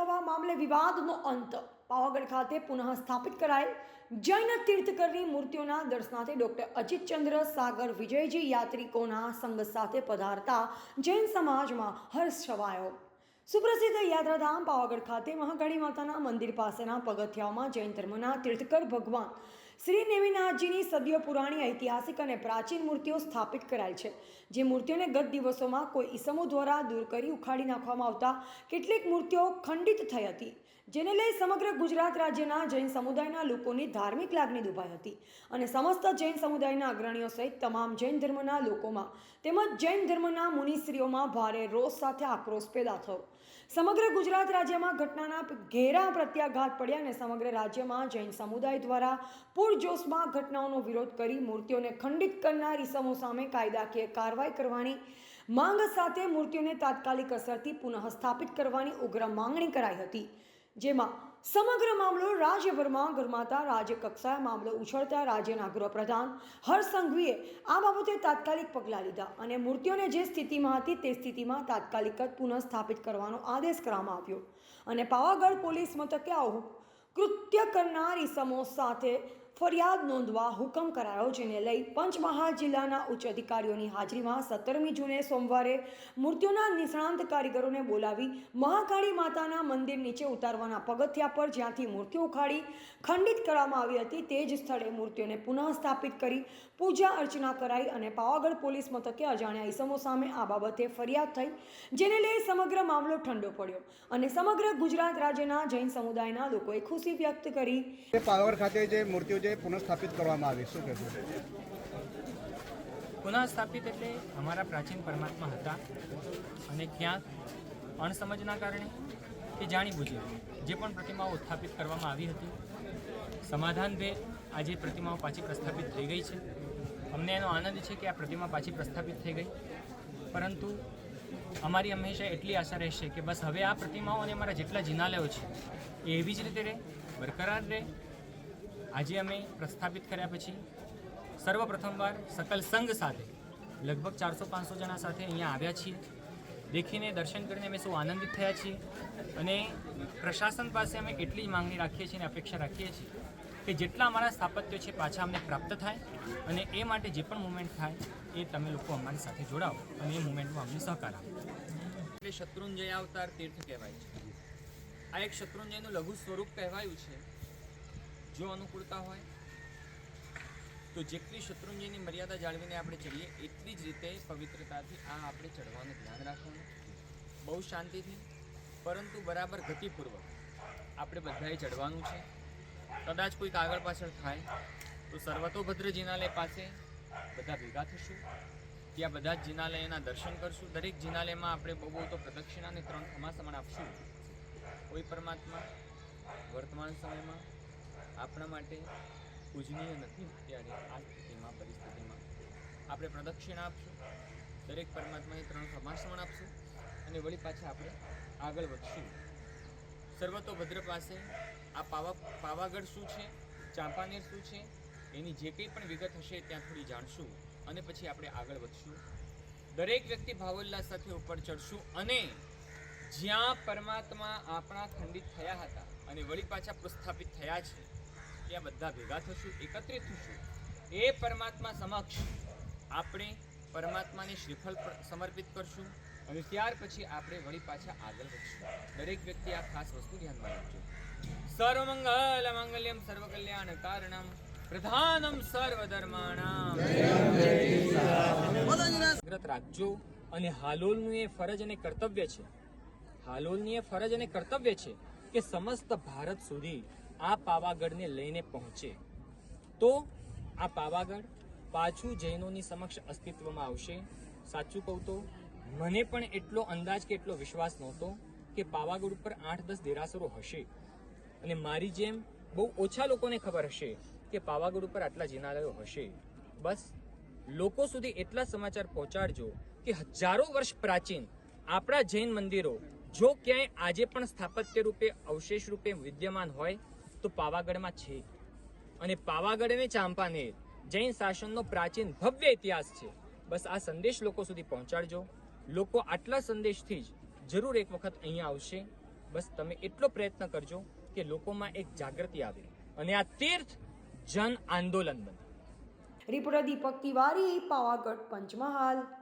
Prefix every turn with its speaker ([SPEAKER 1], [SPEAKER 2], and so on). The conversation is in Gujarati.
[SPEAKER 1] થવા મામલે વિવાદનો અંત. પાવાગઢ ખાતે પુનઃ સ્થાપિત કરાયેલ જૈન તીર્થકરની મૂર્તિઓના દર્શનાર્થે ડોક્ટર અજીતચંદ્ર સાગર વિજયજી યાત્રિકોના સંગત સાથે પધારતા જૈન સમાજમાં હર્ષ છવાયો. સુપ્રસિદ્ધ યાત્રાધામ પાવાગઢ ખાતે મહાકાળી માતાના મંદિર પાસેના પગથિયાઓમાં જૈન ધર્મના તીર્થકર ભગવાન શ્રી નેમિનાથજીની સદીઓ પુરાણી, ઐતિહાસિક અને પ્રાચીન મૂર્તિઓ સ્થાપિત કરાઈ છે, જે મૂર્તિઓને ગત દિવસોમાં કોઈ ઈસમો દ્વારા દૂર કરી ઉખાડી નાખવામાં આવતા કેટલીક મૂર્તિઓ ખંડિત થઈ હતી. જેને લઈ સમગ્ર ગુજરાત રાજ્યના જૈન સમુદાયના લોકોની ધાર્મિક લાગણી દુભાઈ હતી. અને સમસ્ત જૈન સમુદાયના અગ્રણીઓ સહિત તમામ જૈન ધર્મના લોકોમાં તેમજ જૈન ધર્મના મુનિશ્રીઓમાં ભારે રોષ સાથે આક્રોશ પેદા થયો. સમગ્ર ગુજરાત રાજ્યમાં ઘટનાના ઘેરા પ્રત્યાઘાત પડ્યા અને સમગ્ર રાજ્યમાં જૈન સમુદાય દ્વારા પૂરજોશમાં ઘટનાઓનો વિરોધ કરી મૂર્તિઓને ખંડિત કરનાર ઇસમો સામે કાયદાકીય કાર્યવાહી કરવાની માંગ સાથે મૂર્તિઓને તાત્કાલિક અસરથી પુનઃ સ્થાપિત કરવાની ઉગ્ર માંગણી કરાઈ હતી. જેમાં સમગ્ર મામલો રાજ્યભરમાં ગરમાતા રાજ્ય કક્ષાએ મામલો ઉછળતા રાજ્યના ગૃહપ્રધાન હર્ષ સંઘવીએ આ બાબતે તાત્કાલિક પગલાં લીધા અને મૂર્તિઓને જે સ્થિતિમાં હતી તે સ્થિતિમાં તાત્કાલિક જ પુનઃ સ્થાપિત કરવાનો આદેશ કરવામાં આવ્યો. અને પાવાગઢ પોલીસ મથકે આવું કૃત્ય કરનાર ઈસમો સાથે ફરિયાદ નોંધવા હુકમ કરાયો, જેને લઈ પંચમહાલ જિલ્લાના ઉચ્ચ અધિકારીઓની હાજરીમાં સત્તરમી જૂને સોમવારે મૂર્તિઓના નિષ્ણાંત કારીગરોને બોલાવી મહાકાળી માતાના મંદિર નીચે ઉતારવાના પગથિયા પર જ્યાંથી મૂર્તિઓ ઉખાડી ખંડિત કરવામાં આવી હતી, તે જ સ્થળે મૂર્તિઓને પુનઃ સ્થાપિત કરી પૂજા અર્ચના કરાઈ અને પાવાગઢ પોલીસ મથકે અજાણ્યા ઇસમો સામે આ બાબતે ફરિયાદ થઈ, જેને લઈ સમગ્ર મામલો ઠંડો પડ્યો અને સમગ્ર ગુજરાત રાજ્યના જૈન સમુદાયના લોકોએ ખુશી વ્યક્ત કરી.
[SPEAKER 2] પાવાગઢ ખાતે જે મૂર્તિઓ છે પુનઃસ્થાપિત કરવામાં આવી. શું કહેશો?
[SPEAKER 3] પુનઃસ્થાપિત એટલે અમારા પ્રાચીન પરમાત્મા હતા અને ક્યાંક અણસમજના કારણે કે જાણી બુજી જે પણ પ્રતિમાઓ ઉત્થાપિત કરવામાં આવી હતી, સમાધાન ભેર આજે પ્રતિમાઓ પાછી પ્રસ્થાપિત થઈ ગઈ છે. અમને એનો આનંદ છે કે આ પ્રતિમા પાછી પ્રસ્થાપિત થઈ ગઈ. પરંતુ અમારી હંમેશા એટલી આશા રહેશે કે બસ હવે આ પ્રતિમાઓ અને અમારા જેટલા જિનાલયો છે એ એવી જ રીતે રહે, બરકરાર રહે આજે અમે પ્રસ્થાપિત કર્યા પછી સર્વપ્રથમવાર સકલ સંઘ સાથે લગભગ ચારસો પાંચસો જણા સાથે અહીંયા આવ્યા છીએ. દેખીને દર્શન કરીને અમે સૌ આનંદિત થયા છીએ અને પ્રશાસન પાસે અમે એટલી જ માંગણી રાખીએ છીએ અને અપેક્ષા રાખીએ છીએ કે જેટલા અમારા સ્થાપત્યો છે પાછા અમને પ્રાપ્ત થાય અને એ માટે જે પણ મુવમેન્ટ થાય એ તમે લોકો અમારી સાથે જોડાઓ અને એ મુવમેન્ટમાં અમને સહકાર આપો. એટલે શત્રુંજય અવતાર તીર્થ કહેવાય છે. આ એક શત્રુંજયનું લઘુ સ્વરૂપ કહેવાયું છે. જો અનુકૂળતા હોય, તો જેટલી શત્રુંજયની મર્યાદા જાળવીને આપણે ચડીએ, એટલી જ રીતે પવિત્રતાથી આ આપણે ચડવાનું ધ્યાન રાખવાનું. બહુ શાંતિથી, પરંતુ બરાબર ગતિપૂર્વક આપણે બધાએ ચડવાનું છે. કદાચ કોઈક આગળ પાછળ થાય, તો સર્વતોભદ્ર જિનાલય પાસે બધા ભેગા થશું. ત્યાં બધા જ જિનાલયના દર્શન કરશું. દરેક જિનાલયમાં આપણે બહુ બહુ તો પ્રદક્ષિણા અને ત્રણ ખમાસમણ આપશું. કોઈ પરમાત્મા, વર્તમાન સમયમાં આપણા માટે પૂજનીય નથી ત્યારે આ સ્થિતિમાં, પરિસ્થિતિમાં. આપણે પ્રદક્ષિણા આપશું, દરેક પરમાત્માએ ત્રણ ખમાસમણ આપશું અને વળી પાછા આપણે આગળ વધશું. સર્વતોભદ્ર પાસે આ પાવા, પાવાગઢ શું છે, ચાંપાનેર શું છે, એની જે કંઈ પણ વિગત હશે ત્યાં થોડી જાણશું અને પછી આપણે આગળ વધશું. દરેક વ્યક્તિ ભાવોલ્લાસ સાથે ઉપર ચડશું અને જ્યાં પરમાત્મા આપણા ખંડિત થયા હતા અને વળી પાછા પ્રસ્થાપિત થયા છે ત્યાં બધા ભેગા થશું, એકત્રિત થશું. એ પરમાત્મા સમક્ષ આપણે પરમાત્માને શ્રીફળ સમર્પિત કરશું અને ત્યાર પછી આપણે વળી પાછા આગળ વધશું. દરેક વ્યક્તિ આ ખાસ વસ્તુ ધ્યાનમાં રાખજો. સર્વમંગલ મંગલ્યમ, સર્વકલ્યાણ કારણમ, પ્રધાનમ સર્વધર્માણામ. જાગ્રત રાખજો. અને હાલોલનું એ ફરજ અને કર્તવ્ય છે. હાલોલની એ ફરજ અને કર્તવ્ય છે કે સમસ્ત ભારત સુધી આ પાવાગઢને લઈને પહોંચે. તો આ પાવાગઢ પાછું જૈનોની સમક્ષ અસ્તિત્વમાં આવશે. સાચું કહું તો મને પણ એટલો અંદાજ કે એટલો વિશ્વાસ નહોતો કે પાવાગઢ ઉપર આઠ દસ દેરાસરો હશે. અને મારી જેમ બહુ ઓછા લોકોને ખબર હશે કે પાવાગઢ ઉપર આટલા જિનાલયો હશે. બસ લોકો સુધી એટલા સમાચાર પહોંચાડજો કે હજારો વર્ષ પ્રાચીન આપણા જૈન મંદિરો જો ક્યાંય આજે પણ સ્થાપત્ય રૂપે, અવશેષ રૂપે વિદ્યમાન હોય તો પાવાગઢમાં છે. અને પાવાગઢ અને ચાંપાનેર જૈન શાસનનો પ્રાચીન ભવ્ય ઇતિહાસ છે. બસ આ સંદેશ લોકો સુધી પહોંચાડજો. લોકો આટલા સંદેશથી જ જરૂર એક વખત અહીંયા આવશે. બસ તમે એટલો પ્રયત્ન કરજો કે લોકોમાં એક જાગૃતિ આવે. અને આ તીર્થ જન આંદોલન બને.
[SPEAKER 1] રિપોર્ટર દીપક તિવારી, પાવાગઢ પંચમહાલ.